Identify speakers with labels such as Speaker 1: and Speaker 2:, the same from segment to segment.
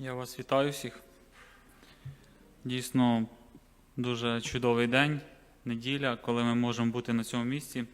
Speaker 1: Я вас вітаю всіх. Дійсно, дуже чудовий день, неділя, коли ми можемо бути на цьому місці,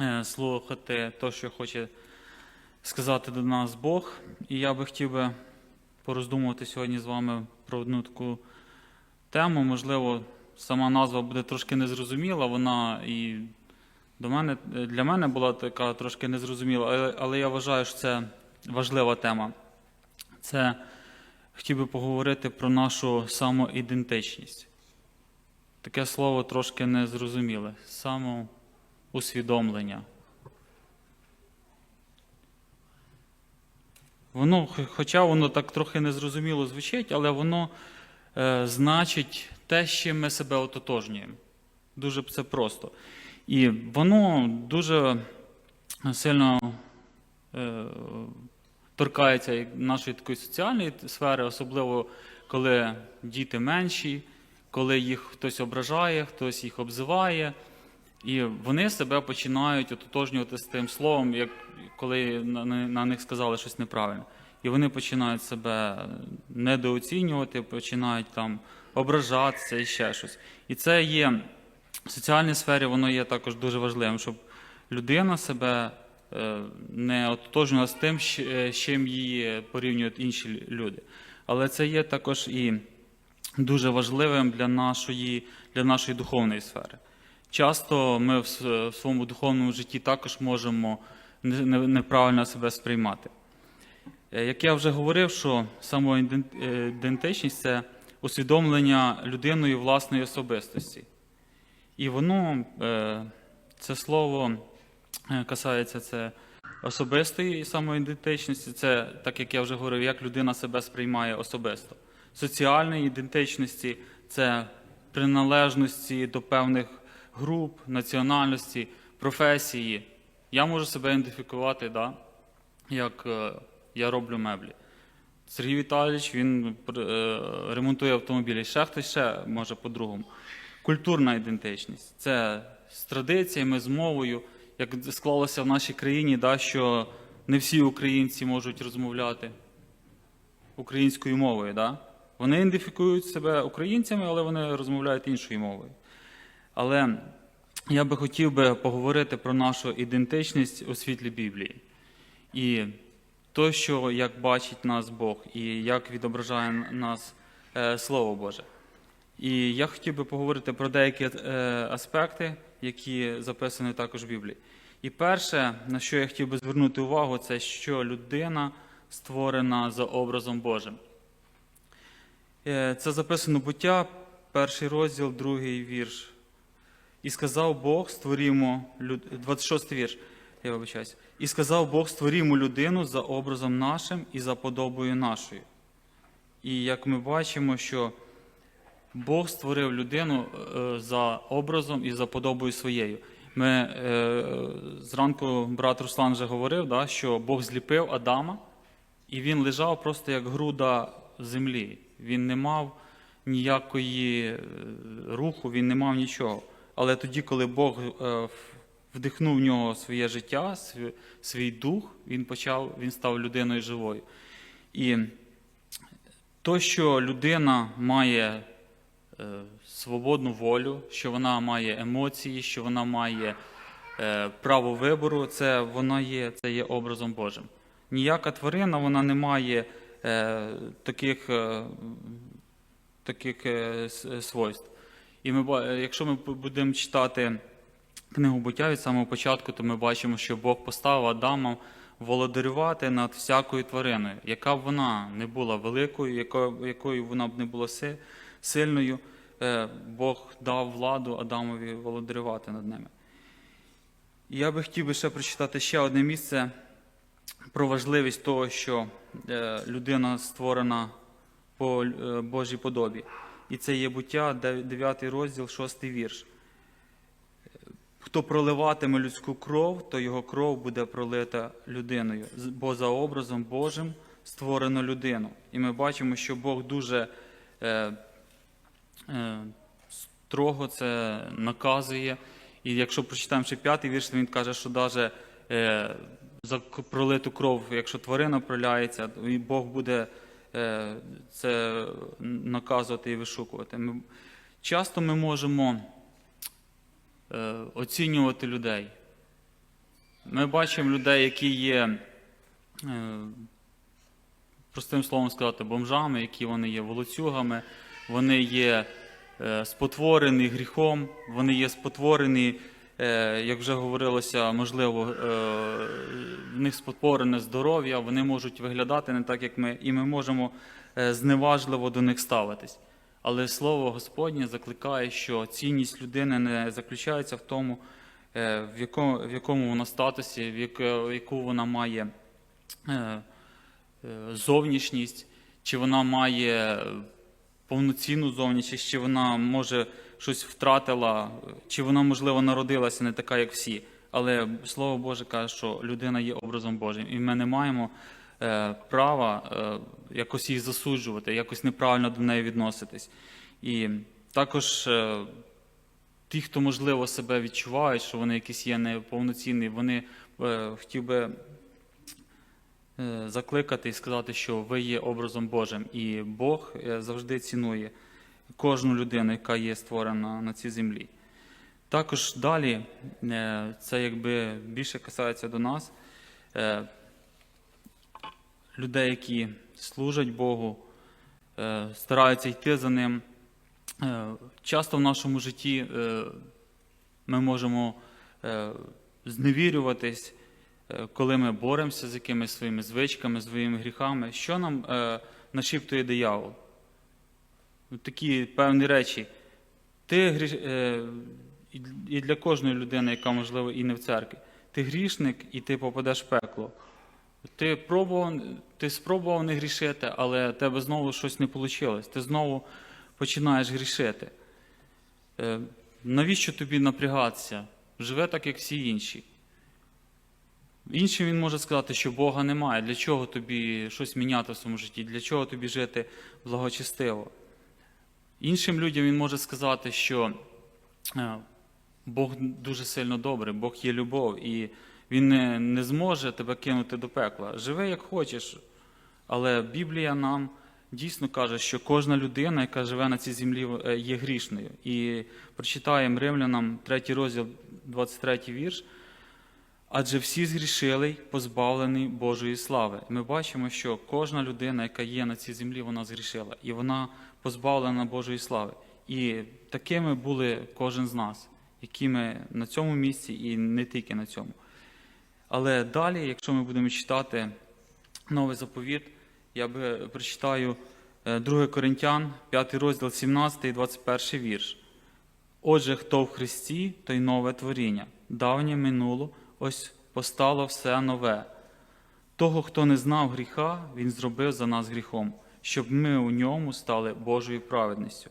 Speaker 1: е, слухати те, що хоче сказати до нас Бог. І я би хотів би пороздумувати сьогодні з вами про одну таку тему. Можливо, сама назва буде трошки незрозуміла, вона і до мене, для мене була така трошки незрозуміла, але, але я вважаю, що це важлива тема. Це хотів би поговорити про нашу самоідентичність. Таке слово трошки незрозуміле. Самоусвідомлення. Воно, хоча воно так трохи незрозуміло звучить, але воно е, значить те, з чим ми себе ототожнюємо. Дуже це просто. І воно дуже сильно е, торкається нашої такої соціальної сфери, особливо коли діти менші, коли їх хтось ображає, хтось їх обзиває, і вони себе починають ототожнювати з тим словом, як коли на, на них сказали щось неправильне. І вони починають себе недооцінювати, починають там ображатися і ще щось. І це є в соціальній сфері, воно є також дуже важливим, щоб людина себе не ототожнювала з тим, е, з чим її порівнюють інші люди. Але це є також і дуже важливим для нашої, для нашої духовної сфери. Часто ми в своєму духовному житті також можемо не- не- неправильно себе сприймати. Е, Як я вже говорив, що самоідентичність це усвідомлення людиною власної особистості. І воно, е, це слово е, касається це особистої самоідентичності, це, так як я вже говорив, як людина себе сприймає особисто. Соціальної ідентичності це приналежності до певних груп, національності, професії. Я можу себе ідентифікувати, да, як е, я роблю меблі. Сергій Віталійович він е, ремонтує автомобілі. Ще хтось ще може по-другому. Культурна ідентичність це з традиціями, з мовою, як склалося в нашій країні, да, що не всі українці можуть розмовляти українською мовою. Да? Вони ідентифікують себе українцями, але вони розмовляють іншою мовою. Але я би хотів би поговорити про нашу ідентичність у світлі Біблії. І то, що як бачить нас Бог, і як відображає нас е, Слово Боже. І я хотів би поговорити про деякі е, аспекти, які записані також в Біблії. І перше, на що я хотів би звернути увагу, це що людина створена за образом Божим. Е, Це записано буття, перший розділ, другий вірш. І сказав Бог, створімо, люд- 26 вірш, я вибачаюсь. І сказав Бог, створімо людину за образом нашим і за подобою нашою. І як ми бачимо, що Бог створив людину е, за образом і за подобою своєю. Ми е, зранку брат Руслан вже говорив, да, що Бог зліпив Адама, і він лежав просто як груда землі. Він не мав ніякої е, руху, він не мав нічого. Але тоді, коли Бог вдихнув в нього своє життя, свій, дух, він почав, він став людиною живою. І то, що людина має свободну волю, що вона має емоції, що вона має е, право вибору, це вона є, це є образом Божим. Ніяка тварина вона не має е, таких, е, таких е, свойств. І ми, якщо ми будемо читати книгу буття від самого початку, то ми бачимо, що Бог поставив Адама володарювати над всякою твариною, яка б вона не була великою, якою, якою вона б не була сильною, е, Бог дав владу Адамові володарювати над ними. І я би хотів би ще прочитати ще одне місце про важливість того, що е, людина створена по е, Божій подобі. І це є буття, 9 розділ, 6 вірш. Хто проливатиме людську кров, то його кров буде пролита людиною, бо за образом Божим створено людину. І ми бачимо, що Бог дуже строго це наказує. І якщо прочитаємо ще п'ятий вірш, він каже, що навіть е, за пролиту кров, якщо тварина проляється, і Бог буде е, це наказувати і вишукувати. Ми, часто ми можемо е, оцінювати людей. Ми бачимо людей, які є, е, простим словом сказати, бомжами, які вони є волоцюгами, вони є е, спотворені гріхом, вони є спотворені, е, як вже говорилося, можливо, е, в них спотворене здоров'я, вони можуть виглядати не так, як ми, і ми можемо зневажливо до них ставитись. Але слово Господнє закликає, що цінність людини не заключається в тому, в якому, в якому вона статусі, в яке- яку вона має зовнішність, чи вона має повноцінну зовнішність, чи вона може щось втратила, чи вона, можливо, народилася не така, як всі. Але Слово Боже каже, що людина є образом Божим, і ми не маємо е, права е, якось її засуджувати, якось неправильно до неї відноситись. І також е, ті, хто, можливо, себе відчувають, що вони якісь є неповноцінні, вони е, хотів би закликати і сказати, що ви є образом Божим, і Бог е, завжди цінує кожну людину, яка є створена на цій землі. Також далі, е, це якби більше касається до нас, е, людей, які служать Богу, е, стараються йти за ним. Е, Часто в нашому житті е, ми можемо е, зневірюватись, е, коли ми боремося з якимись своїми звичками, своїми гріхами. Що нам е, нашіптує диявол? Ну, Такі певні речі. Ти гріш... е, і для кожної людини, яка, можливо, і не в церкві, ти грішник і ти попадеш в пекло. Ти, пробував, ти спробував не грішити, але тебе знову щось не вийшло. Ти знову починаєш грішити. Е, навіщо тобі напрягатися? Живе так, як всі інші. Іншим він може сказати, що Бога немає. Для чого тобі щось міняти в своєму житті? Для чого тобі жити благочестиво? Іншим людям він може сказати, що е, Бог дуже сильно добрий, Бог є любов, і Він не, не зможе тебе кинути до пекла. Живи як хочеш. Але Біблія нам дійсно каже, що кожна людина, яка живе на цій землі, е, є грішною. І прочитаємо римлянам 3 розділ, 23 вірш. Адже всі згрішили й позбавлені Божої слави. Ми бачимо, що кожна людина, яка є на цій землі, вона згрішила, і вона позбавлена Божої слави. І такими були кожен з нас, які ми на цьому місці і не тільки на цьому. Але далі, якщо ми будемо читати новий заповіт, я би прочитаю е, 2 Коринтян, 5 розділ, 17 і 21 вірш. Отже, хто в Христі, той нове творіння. Давнє минуло, ось постало все нове. Того, хто не знав гріха, Він зробив за нас гріхом, щоб ми у ньому стали Божою праведністю.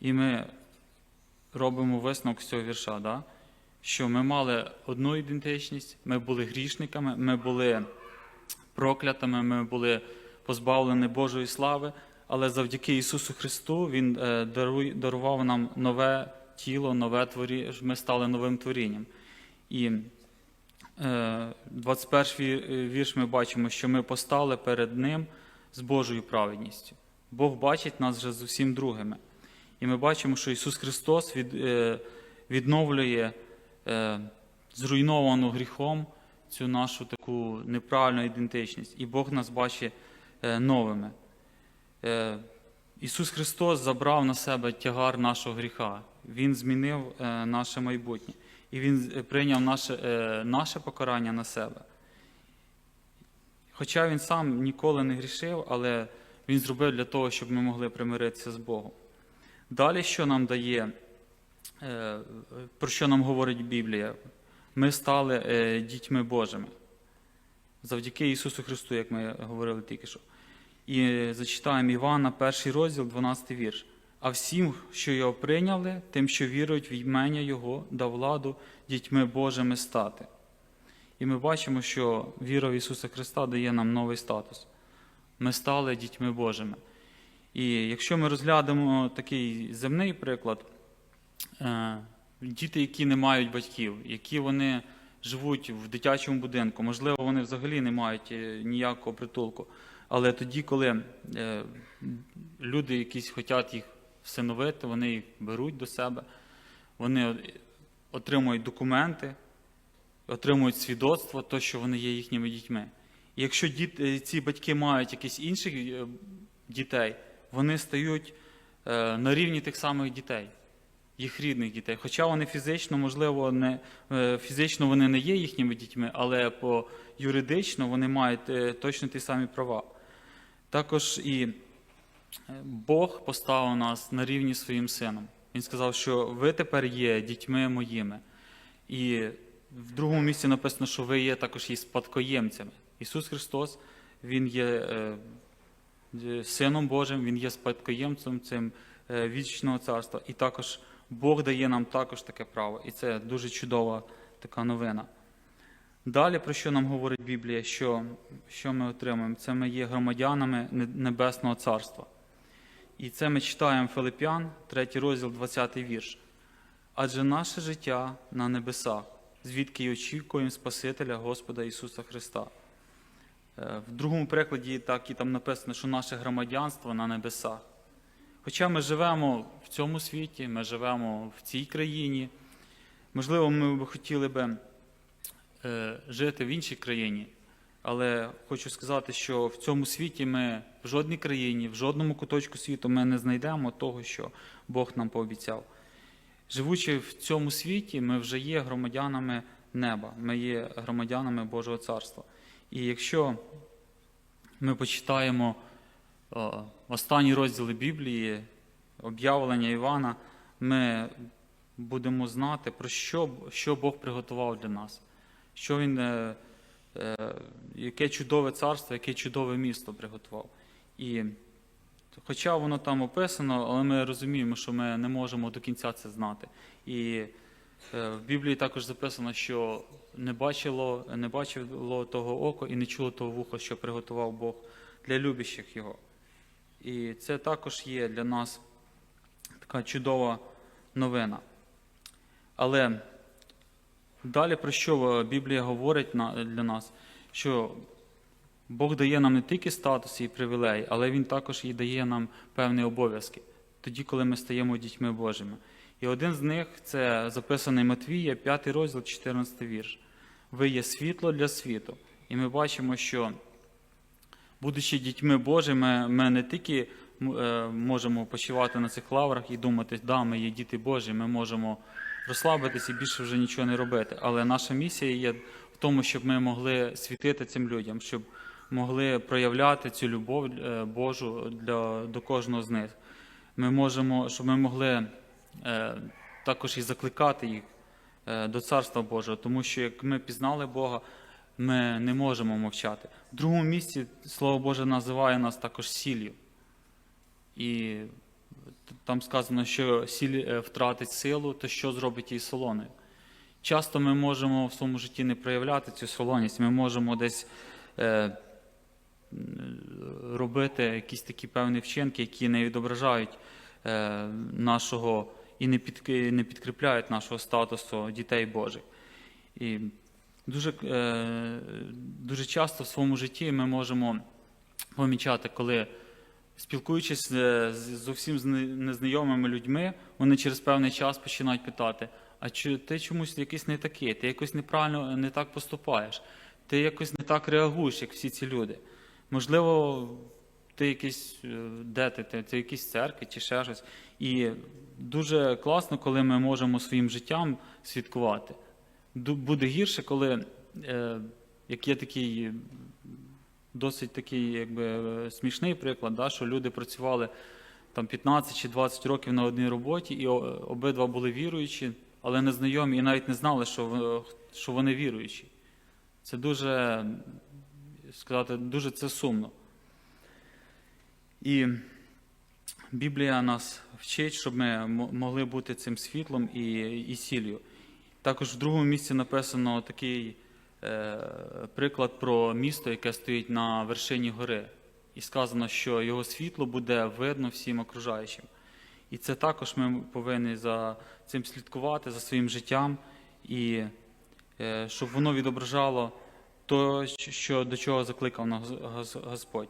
Speaker 1: І ми робимо висновок з цього вірша, да? що ми мали одну ідентичність, ми були грішниками, ми були проклятими, ми були позбавлені Божої слави, але завдяки Ісусу Христу Він е, дарував нам нове тіло, нове творіння, ми стали новим творінням. І 21 ві- вірш ми бачимо, що ми постали перед Ним з Божою праведністю. Бог бачить нас вже з усім другими. І ми бачимо, що Ісус Христос від, е, відновлює е, зруйновану гріхом цю нашу таку неправильну ідентичність. І Бог нас бачить е, новими. Е, Ісус Христос забрав на себе тягар нашого гріха. Він змінив е, наше майбутнє. І Він е, прийняв наше, е, наше покарання на себе. Хоча він сам ніколи не грішив, але він зробив для того, щоб ми могли примиритися з Богом. Далі, що нам дає, е, про що нам говорить Біблія? Ми стали дітьми Божими. Завдяки Ісусу Христу, як ми говорили тільки що. І зачитаємо Івана, перший розділ, 12 вірш. А всім, що його прийняли, тим, що вірують в імення Його, дав владу дітьми Божими стати. І ми бачимо, що віра в Ісуса Христа дає нам новий статус. Ми стали дітьми Божими. І якщо ми розглянемо такий земний приклад, е, діти, які не мають батьків, які вони живуть в дитячому будинку, можливо, вони взагалі не мають е, ніякого притулку. Але тоді, коли е, люди якісь хочуть їх всиновити, вони їх беруть до себе, вони отримують документи, отримують свідоцтво, то, що вони є їхніми дітьми. І якщо діти, ці батьки мають якісь інших е, дітей, вони стають е, на рівні тих самих дітей, їх рідних дітей. Хоча вони фізично, можливо, не е, фізично вони не є їхніми дітьми, але по юридично вони мають е, точно ті самі права. Також і е, Бог поставив нас на рівні своїм сином. Він сказав, що ви тепер є дітьми моїми. І в другому місці написано, що ви є також і спадкоємцями. Ісус Христос, Він є е, е, Сином Божим, Він є спадкоємцем цим е, вічного царства. І також Бог дає нам також таке право. І це дуже чудова така новина. Далі, про що нам говорить Біблія, що, що ми отримуємо? Це ми є громадянами Небесного Царства. І це ми читаємо Филип'ян, 3 розділ, 20 вірш. Адже наше життя на небесах, звідки й очікуємо Спасителя Господа Ісуса Христа. Е, В другому перекладі так і там написано, що наше громадянство на небесах. Хоча ми живемо в цьому світі, ми живемо в цій країні, можливо, ми б хотіли би е, жити в іншій країні, але хочу сказати, що в цьому світі ми в жодній країні, в жодному куточку світу ми не знайдемо того, що Бог нам пообіцяв. Живучи в цьому світі, ми вже є громадянами неба, ми є громадянами Божого Царства. І якщо ми почитаємо о, останні розділи Біблії, об'явлення Івана, ми будемо знати, про що, що Бог приготував для нас, що Він, е, е, яке чудове царство, яке чудове місто приготував. І Хоча воно там описано, але ми розуміємо, що ми не можемо до кінця це знати. І е, в Біблії також записано, що не бачило, не бачило того око і не чуло того вухо, що приготував Бог для любящих його. І це також є для нас така чудова новина. Але далі про що Біблія говорить для нас? Що Бог дає нам не тільки статус і привілеї, але Він також і дає нам певні обов'язки, тоді, коли ми стаємо дітьми Божими. І один з них це записаний Матвія, 5 розділ, 14 вірш. Ви є світло для світу. І ми бачимо, що, будучи дітьми Божими, ми не тільки е, можемо почивати на цих лаврах і думати, да, ми є діти Божі, ми можемо розслабитись і більше вже нічого не робити. Але наша місія є в тому, щоб ми могли світити цим людям, щоб могли проявляти цю любов е, Божу для, до кожного з них. Ми можемо, щоб ми могли е, також і закликати їх е, до Царства Божого, тому що як ми пізнали Бога, ми не можемо мовчати. В другому місці Слово Боже називає нас також сіллю. І там сказано, що сіль е, втратить силу, то що зробить її солоною? Часто ми можемо в своєму житті не проявляти цю солоність, ми можемо десь е, робити якісь такі певні вчинки, які не відображають е, нашого і не, під, не підкріпляють нашого статусу дітей Божих. І дуже, е, дуже часто в своєму житті ми можемо помічати, коли спілкуючись з, з зовсім з незнайомими людьми, вони через певний час починають питати: а чи ти чомусь якийсь не такий, ти якось неправильно не так поступаєш, ти якось не так реагуєш, як всі ці люди. Можливо, ти якийсь, е, де ти, ти, ти в якійсь церкві чи ще щось. І дуже класно, коли ми можемо своїм життям свідкувати. Буде гірше, коли е, як є такий е, досить такий якби, смішний приклад, да, що люди працювали там 15 чи 20 років на одній роботі, і обидва були віруючі, але незнайомі і навіть не знали, що, що вони віруючі. Це дуже, сказати, дуже це сумно. І Біблія нас вчить, щоб ми могли бути цим світлом і, і сіллю. Також в другому місці написано такий приклад про місто, яке стоїть на вершині гори. І сказано, що його світло буде видно всім окружаючим. І це також ми повинні за цим слідкувати, за своїм життям, і е, щоб воно відображало то, що, до чого закликав нас Господь.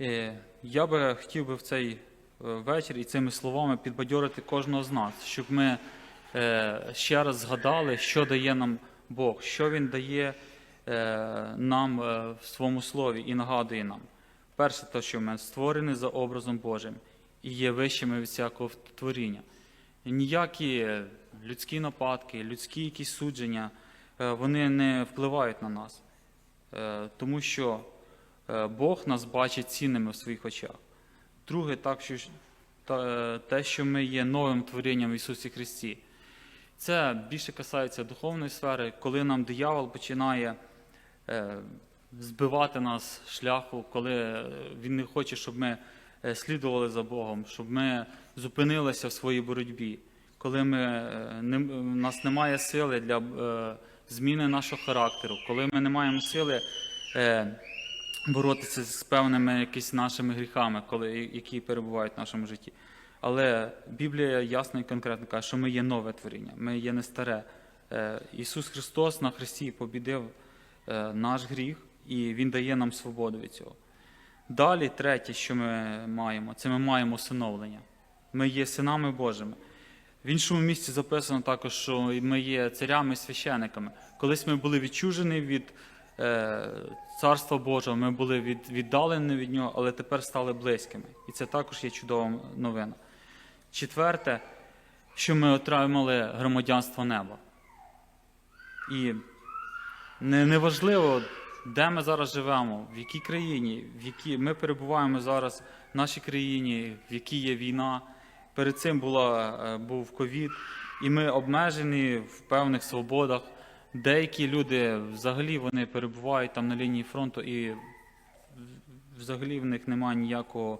Speaker 1: Е, Я би хотів би в цей е, вечір і цими словами підбадьорити кожного з нас, щоб ми е, ще раз згадали, що дає нам Бог, що Він дає е, нам е, в своєму слові і нагадує нам. Перше, те, що ми створені за образом Божим і є вищими від всякого творіння. Ніякі людські нападки, людські якісь судження, е, вони не впливають на нас. Тому що Бог нас бачить цінними в своїх очах. Друге, так, що, те, що ми є новим творінням в Ісусі Христі. Це більше касається духовної сфери, коли нам диявол починає е, збивати нас шляху, коли е, він не хоче, щоб ми е, слідували за Богом, щоб ми зупинилися в своїй боротьбі, коли ми, не, в нас немає сили для зміни нашого характеру, коли ми не маємо сили боротися з певними якісь нашими гріхами, коли, які перебувають в нашому житті. Але Біблія ясно і конкретно каже, що ми є нове творіння, ми є не старе. Е, Ісус Христос на Христі побідив е, наш гріх, і Він дає нам свободу від цього. Далі, третє, що ми маємо, це ми маємо усиновлення. Ми є синами Божими. В іншому місці записано також, що ми є царями і священиками. Колись ми були відчужені від е, Царства Божого, ми були від, віддалені від нього, але тепер стали близькими. І це також є чудова новина. Четверте, що ми отримали громадянство неба. І не, неважливо, де ми зараз живемо, в якій країні, в якій ми перебуваємо зараз в нашій країні, в якій є війна. Перед цим була, е, був ковід, і ми обмежені в певних свободах. Деякі люди взагалі вони перебувають там на лінії фронту, і взагалі в них немає ніякого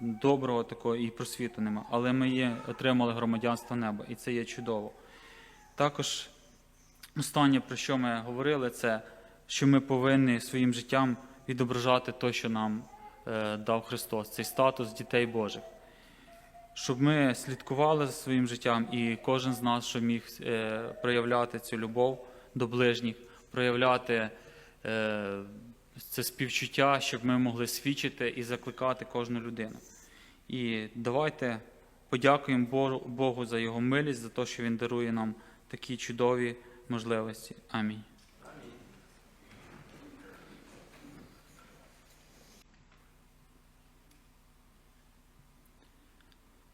Speaker 1: доброго такого і просвіту немає. Але ми є, отримали громадянство неба, і це є чудово. Також останнє, про що ми говорили, це що ми повинні своїм життям відображати те, що нам е, дав Христос, цей статус дітей Божих. Щоб ми слідкували за своїм життям, і кожен з нас, щоб міг е, проявляти цю любов до ближніх, проявляти е, це співчуття, щоб ми могли свідчити і закликати кожну людину. І давайте подякуємо Богу- за його милість, за те, що Він дарує нам такі чудові можливості. Амінь.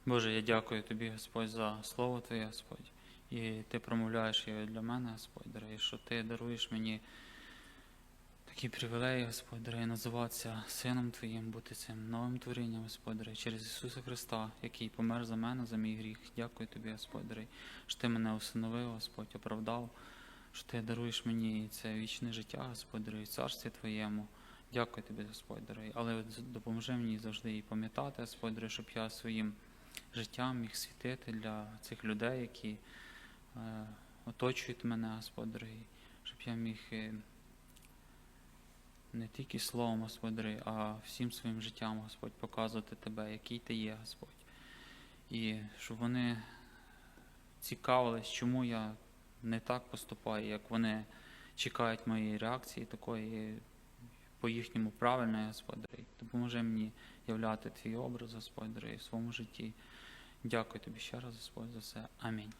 Speaker 1: Боже, я дякую тобі, Господь, за слово Твоє, Господь. І ти промовляєш його для мене, Господь, дорогий, що ти даруєш мені такі привілеї, Господь, називатися сином Твоїм, бути цим новим творінням, Господь, через Ісуса Христа, який помер за мене, за мій гріх. Дякую тобі, Господь, що ти мене усиновив, Господь, оправдав, що ти даруєш мені це вічне життя, дорогий, в царстві Твоєму. Дякую тобі, Господь. Але допоможи мені завжди і пам'ятати, Господь, щоб я своїм життям міг світити для цих людей, які е, оточують мене, Господь щоб я міг е, не тільки словом, Господь дорогий, а всім своїм життям, Господь, показувати Тебе, який Ти є, Господь. І щоб вони цікавились, чому я не так поступаю, як вони чекають моєї реакції такої по їхньому правильної, Господь дорогий. Допоможи мені являти твій образ, Господь в своєму житті. Дякую тобі ще раз, Господь, за це. Амінь.